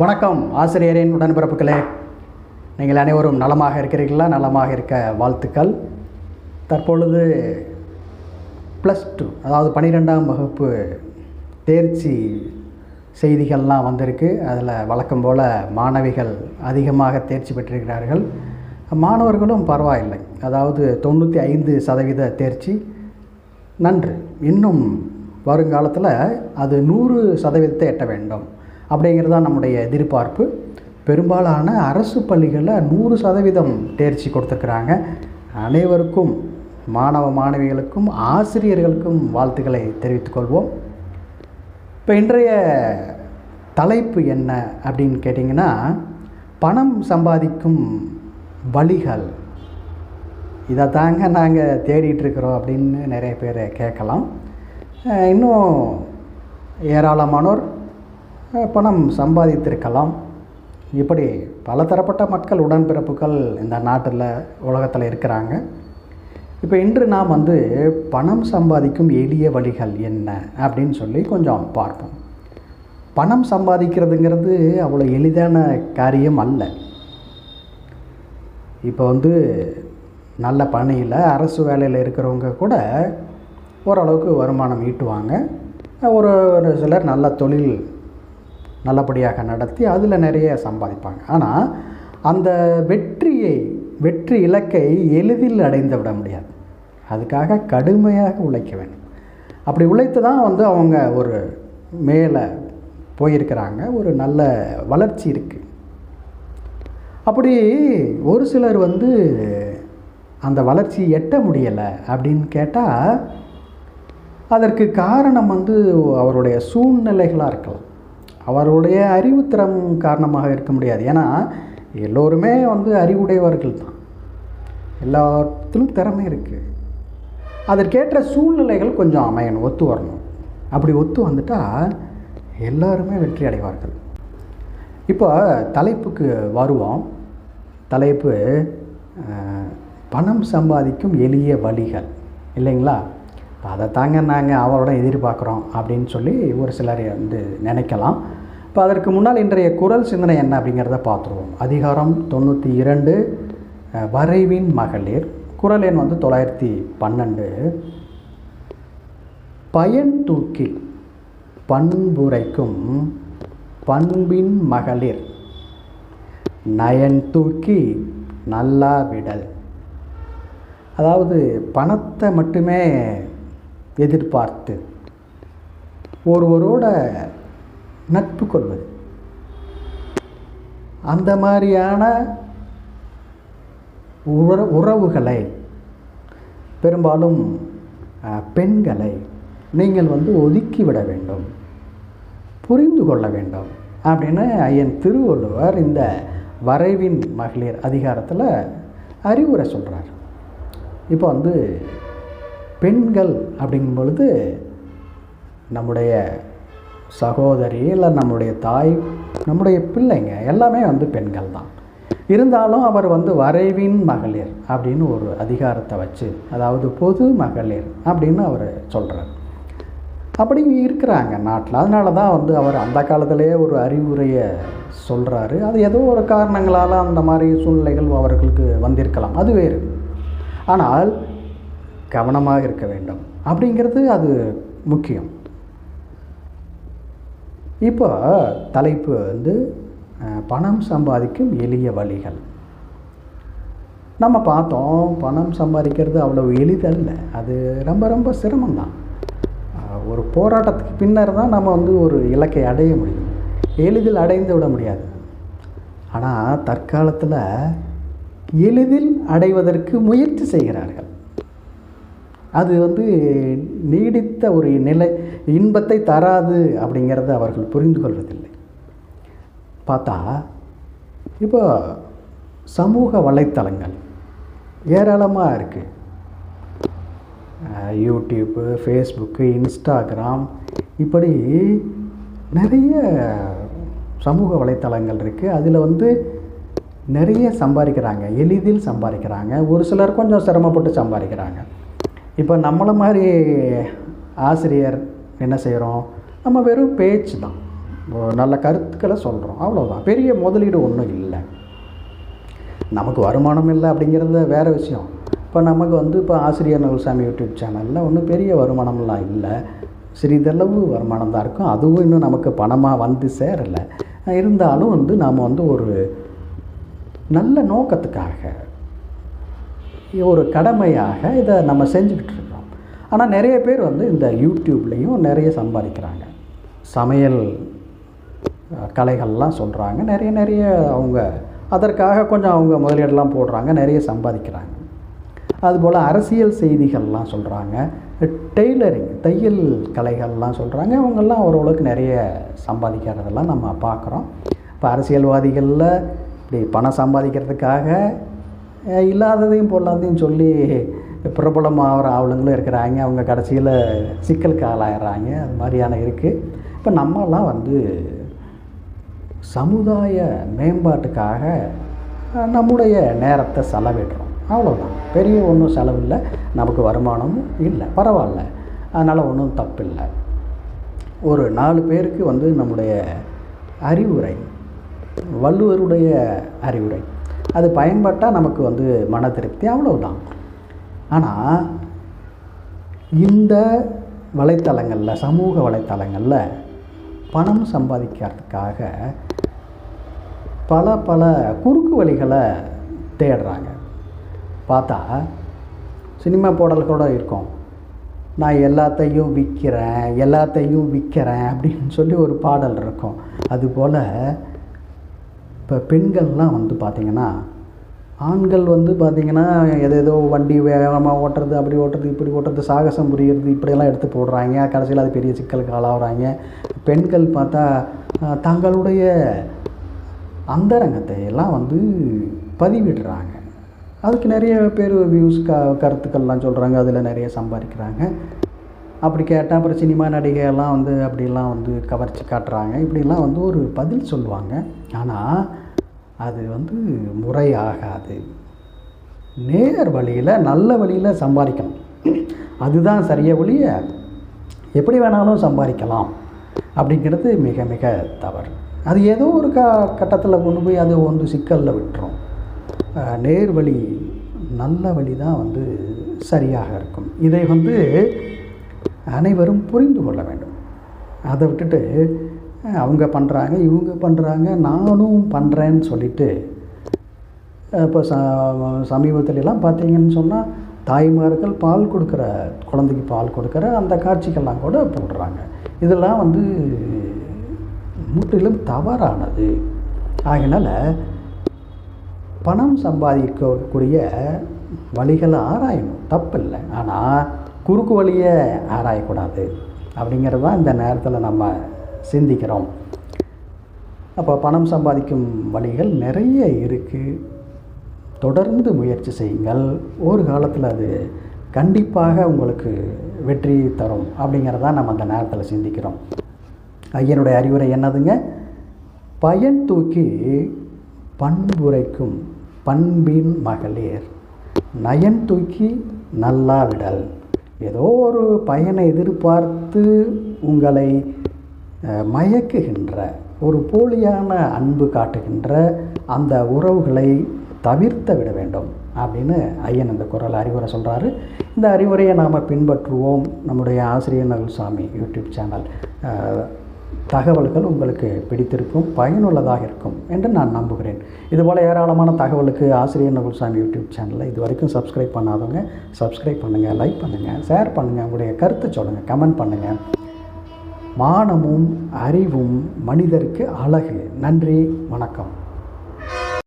வணக்கம் ஆசிரியரின் உடன்பிறப்புகளே. நீங்கள் அனைவரும் நலமாக இருக்கிறீர்களா? நலமாக இருக்க வாழ்த்துக்கள். தற்பொழுது ப்ளஸ் டூ அதாவது பன்னிரெண்டாம் வகுப்பு தேர்ச்சி செய்திகள்லாம் வந்திருக்கு. அதில் வழக்கம் போல் மாணவிகள் அதிகமாக தேர்ச்சி பெற்றிருக்கிறார்கள். மாணவர்களும் பரவாயில்லை. அதாவது தொண்ணூற்றி ஐந்து சதவீத தேர்ச்சி. நன்று. இன்னும் வருங்காலத்தில் அது நூறு சதவீதத்தை எட்ட வேண்டும். அப்படிங்கிறது தான் நம்முடைய எதிர்பார்ப்பு. பெரும்பாலான அரசு பள்ளிகளில் நூறு சதவீதம் தேர்ச்சி கொடுத்துருக்குறாங்க. அனைவருக்கும் மாணவ மாணவிகளுக்கும் ஆசிரியர்களுக்கும் வாழ்த்துக்களை தெரிவித்துக்கொள்வோம் இப்போ இன்றைய தலைப்பு என்ன அப்படின்னு கேட்டிங்கன்னா பணம் சம்பாதிக்கும் வழிகள். இதை தாங்க நாங்கள் தேடிட்டு இருக்கிறோம் அப்படின்னு நிறைய பேர் கேட்கலாம். இன்னும் ஏராளமானோர் பணம் சம்பாதித்திருக்கலாம். இப்படி பலதரப்பட்ட மக்கள் உடன்பிறப்புகள் இந்த நாட்டில் உலகத்தில் இருக்கிறாங்க. இப்போ இன்று நாம் வந்து பணம் சம்பாதிக்கும் எளிய வழிகள் என்ன அப்படின்னு சொல்லி கொஞ்சம் பார்ப்போம். பணம் சம்பாதிக்கிறதுங்கிறது அவ்வளோ எளிதான காரியம் அல்ல. இப்போ வந்து நல்ல பணியில் அரசு வேலையில் இருக்கிறவங்க கூட ஓரளவுக்கு வருமானம் ஈட்டுவாங்க. ஒரு ஒரு சிலர் நல்ல தொழில் நல்லபடியாக நடத்தி அதில் நிறைய சம்பாதிப்பாங்க. ஆனால் அந்த வெற்றியை வெற்றி இலக்கை எளிதில் அடைந்து விட முடியாது. அதுக்காக கடுமையாக உழைக்க வேண்டும். அப்படி உழைத்து தான் வந்து அவங்க ஒரு மேலே போயிருக்கிறாங்க. ஒரு நல்ல வளர்ச்சி இருக்குது அப்படி ஒரு சிலர் வந்து அந்த வளர்ச்சி எட்ட முடியலை அப்படின்னு கேட்டால் அதற்கு காரணம் வந்து அவருடைய சூழ்நிலைகளாக இருக்கலாம். அவருடைய அறிவுத்திறம் காரணமாக இருக்க முடியாது. ஏன்னா எல்லோருமே வந்து அறிவுடையவர்கள் தான். எல்லாத்திலும் திறமை இருக்குது அதற்கேற்ற சூழ்நிலைகள் கொஞ்சம் அமையணும் ஒத்து வரணும். அப்படி ஒத்து வந்துட்டால் எல்லாருமே வெற்றி அடைவார்கள். இப்போ தலைப்புக்கு வருவோம். தலைப்பு பணம் சம்பாதிக்கும் எளிய வழிகள். இல்லைங்களா? அதை தாங்க நாங்கள் அவரோட எதிர்பார்க்குறோம் அப்படின்னு சொல்லி ஒரு சிலர் வந்து நினைக்கலாம். இப்போ அதற்கு முன்னால் இன்றைய குரல் சிந்தனை என்ன அப்படிங்கிறத பார்த்துருவோம். அதிகாரம் தொண்ணூற்றி இரண்டு வரைவின் மகளிர். குரல் எண் வந்து தொள்ளாயிரத்தி பன்னெண்டு. பயன் தூக்கி பண்புரைக்கும் பண்பின் மகளிர். நயன் தூக்கி நல்லா விடல் அதாவது பணத்தை மட்டுமே எதிர்பார்த்து ஒருவரோட நட்பு கொள்வது. அந்த மாதிரியான உற உறவுகளை பெரும்பாலும் பெண்களை நீங்கள் வந்து ஒதுக்கிவிட வேண்டும் புரிந்து கொள்ள வேண்டும் அப்படின்னு ஐயன் திருவள்ளுவர் இந்த வரைவின் மகளிர் அதிகாரத்தில் அறிவுரை சொல்கிறார் இப்போ வந்து பெண்கள் அப்படிங்கும் பொழுது நம்முடைய சகோதரி இல்லை நம்முடைய தாய் நம்முடைய பிள்ளைங்க எல்லாமே வந்து பெண்கள் தான். இருந்தாலும் அவர் வந்து வரைவின் மகளிர் அப்படின்னு ஒரு அதிகாரத்தை வச்சு அதாவது பொது மகளிர் அப்படின்னு அவர் சொல்கிறார் அப்படி இருக்கிறாங்க நாட்டில். அதனால தான் வந்து அவர் அந்த காலத்திலேயே ஒரு அறிவுரையை சொல்கிறாரு அது ஏதோ ஒரு காரணங்களால் அந்த மாதிரி சூழ்நிலைகள் அவர்களுக்கு வந்திருக்கலாம். அது வேறு. ஆனால் கவனமாக இருக்க வேண்டும். அப்படிங்கிறது அது முக்கியம். இப்போ தலைப்பு வந்து பணம் சம்பாதிக்கும் எளிய வழிகள். நம்ம பார்த்தோம் பணம் சம்பாதிக்கிறது அவ்வளோ எளிதல்ல. அது ரொம்ப ரொம்ப சிரமம்தான். தான் ஒரு போராட்டத்துக்கு பின்னர் தான் நம்ம வந்து ஒரு இலக்கை அடைய முடியும். எளிதில் அடைந்து விட முடியாது. ஆனால் தற்காலத்தில் எளிதில் அடைவதற்கு முயற்சி செய்கிறார்கள். அது வந்து நீடித்த ஒரு நிலை இன்பத்தை தராது அப்படிங்கிறத அவர்கள் புரிந்து கொள்வதில்லை. பார்த்தா இப்போ சமூக வலைத்தளங்கள் ஏராளமாக இருக்குது யூடியூப்பு ஃபேஸ்புக்கு இன்ஸ்டாகிராம் இப்படி நிறைய சமூக வலைத்தளங்கள் இருக்குது அதில் வந்து நிறைய சம்பாதிக்கிறாங்க எளிதில் சம்பாதிக்கிறாங்க. ஒரு சிலர் கொஞ்சம் சிரமப்பட்டு சம்பாதிக்கிறாங்க. இப்போ நம்மளை மாதிரி ஆசிரியர் என்ன செய்கிறோம்? நம்ம வெறும் பேச்சு தான். நல்ல கருத்துக்களை சொல்கிறோம். அவ்வளோதான் பெரிய முதலீடு ஒன்றும் இல்லை. நமக்கு வருமானம் இல்லை அப்படிங்கிறது வேறு விஷயம். இப்போ நமக்கு வந்து இப்போ ஆசிரியர் நகுல்சாமி யூடியூப் சேனலில் ஒன்றும் பெரிய வருமானம்லாம் இல்லை. சிறிதளவு வருமானம் தான் இருக்கும். அதுவும் இன்னும் நமக்கு பணமாக வந்து சேரலை. இருந்தாலும் வந்து நாம் வந்து ஒரு நல்ல நோக்கத்துக்காக ஒரு கடமையாக இதை நம்ம செஞ்சுக்கிட்டு இருக்கிறோம் ஆனால் நிறைய பேர் வந்து இந்த யூடியூப்லேயும் நிறைய சம்பாதிக்கிறாங்க. சமையல் கலைகள்லாம் சொல்கிறாங்க நிறைய நிறைய அவங்க அதற்காக கொஞ்சம் அவங்க முதலீடெல்லாம் போடுறாங்க. நிறைய சம்பாதிக்கிறாங்க. அதுபோல் அரசியல் செய்திகள்லாம் சொல்கிறாங்க டெய்லரிங் தையல் கலைகள்லாம் சொல்கிறாங்க அவங்கெல்லாம் ஓரளவுக்கு நிறைய சம்பாதிக்கிறதெல்லாம் நம்ம பார்க்குறோம். இப்போ அரசியல்வாதிகளில் இப்படி பணம் சம்பாதிக்கிறதுக்காக இல்லாததையும் பொல்லாதையும் சொல்லி பிரபலமாகிற ஆவலங்களும் இருக்கிறாங்க. அவங்க கடைசியில் சிக்கலுக்கு ஆளாயிடுறாங்க. அது மாதிரியான இருக்குது இப்போ நம்மலாம் வந்து சமுதாய மேம்பாட்டுக்காக நம்முடைய நேரத்தை செலவிடுறோம். அவ்வளோதான் பெரிய ஒன்றும் செலவில்லை. நமக்கு வருமானமும் இல்லை. பரவாயில்ல. அதனால் ஒன்றும் தப்பில்லை. ஒரு நாலு பேருக்கு வந்து நம்முடைய அறிவுரை வள்ளுவருடைய அறிவுரை அது பயன்பட்டால் நமக்கு வந்து மன திருப்தி அவ்வளவுதான். ஆனால் இந்த வலைத்தளங்களில் சமூக வலைத்தளங்களில் பணம் சம்பாதிக்கிறதுக்காக பல பல குறுக்கு வழிகளை தேடுறாங்க. பார்த்தா சினிமா பாடல் கூட இருக்கும். நான் எல்லாத்தையும் விற்கிறேன் எல்லாத்தையும் விற்கிறேன் அப்படின்னு சொல்லி ஒரு பாடல் இருக்கும். அதுபோல் இப்போ பெண்கள்லாம் வந்து பார்த்திங்கன்னா ஆண்கள் வந்து பார்த்திங்கன்னா எதேதோ வண்டி வேகமாக ஓட்டுறது அப்படி ஓட்டுறது இப்படி ஓட்டுறது சாகசம் புரியுறது இப்படியெல்லாம் எடுத்து போடுறாங்க. கடைசியில் அது பெரிய சிக்கலுக்கு ஆளாகிறாங்க. பெண்கள் பார்த்தா தங்களுடைய அந்தரங்கத்தை எல்லாம் வந்து பதிவிடுறாங்க. அதுக்கு நிறைய பேர் வியூஸ் க கருத்துக்கள்லாம் சொல்கிறாங்க அதில் நிறைய சம்பாதிக்கிறாங்க. அப்படி கேட்டால் அப்புறம் சினிமா நடிகையெல்லாம் வந்து அப்படிலாம் வந்து கவர்ச்சி காட்டுறாங்க. இப்படிலாம் வந்து ஒரு பதில் சொல்லுவாங்க. ஆனால் அது வந்து முறையாகாது. நேர் வழியில் நல்ல வழியில் சம்பாதிக்கணும். அதுதான் சரியாக ஒழிய எப்படி வேணாலும் சம்பாதிக்கலாம் அப்படிங்கிறது மிக மிக தவறு. அது ஏதோ ஒரு க கட்டத்தில் கொண்டு போய் அது வந்து சிக்கலில் விட்டுரும். நேர் வழி நல்ல வழி தான் வந்து சரியாக இருக்கும். இதை வந்து அனைவரும் புரிந்து கொள்ள வேண்டும். அதை விட்டுட்டு அவங்க பண்ணுறாங்க இவங்க பண்ணுறாங்க நானும் பண்ணுறேன்னு சொல்லிட்டு இப்போ ச சமீபத்துலலாம் பார்த்தீங்கன்னு சொன்னால் தாய்மார்கள் பால் கொடுக்குற குழந்தைக்கு பால் கொடுக்குற அந்த காட்சிகள்லாம் கூட போடுறாங்க. இதெல்லாம் வந்து முற்றிலும் தவறானது. ஆகினால் பணம் சம்பாதிக்கக்கூடிய வழிகளை ஆராயணும். தப்பில்லை. ஆனால் குறுக்கு வழியை ஆராயக்கூடாது. அப்படிங்கிறது தான் இந்த நேரத்தில் நம்ம சிந்திக்கிறோம். அப்போ பணம் சம்பாதிக்கும் வழிகள் நிறைய இருக்குது தொடர்ந்து முயற்சி செய்யுங்கள். ஒரு காலத்தில் அது கண்டிப்பாக உங்களுக்கு வெற்றி தரும் அப்படிங்கிறதான் நம்ம அந்த நேரத்தில் சிந்திக்கிறோம். ஐயனுடைய அறிவுரை என்னதுங்க? பயன் தூக்கி பண்புரைக்கும் பண்பின் மகளிர். நயன் தூக்கி நல்லா விடல். ஏதோ ஒரு பயனை எதிர்பார்த்து உங்களை மயக்குகின்ற ஒரு போலியான அன்பு காட்டுகின்ற அந்த உறவுகளை தவிர்த்த விட வேண்டும் அப்படின்னு ஐயன் இந்த குரல் அறிவுரை சொல்கிறாரு இந்த அறிவுரையை நாம் பின்பற்றுவோம். நம்முடைய ஆசிரியர் நகுல்சாமி யூடியூப் சேனல். தகவல்கள் உங்களுக்கு பிடித்திருக்கும் பயனுள்ளதாக இருக்கும் என்று நான் நம்புகிறேன். இதுபோல் ஏராளமான தகவலுக்கு ஆசிரியர் நகுல்சாமி யூடியூப் சேனலை இது வரைக்கும் சப்ஸ்கிரைப் பண்ணாதவங்க சப்ஸ்கிரைப் பண்ணுங்கள் லைக் பண்ணுங்கள் ஷேர் பண்ணுங்கள் உங்களுடைய கருத்தை சொல்லுங்கள் கமெண்ட் பண்ணுங்கள் மானமும் அறிவும் மனிதருக்கு அழகு. நன்றி வணக்கம்.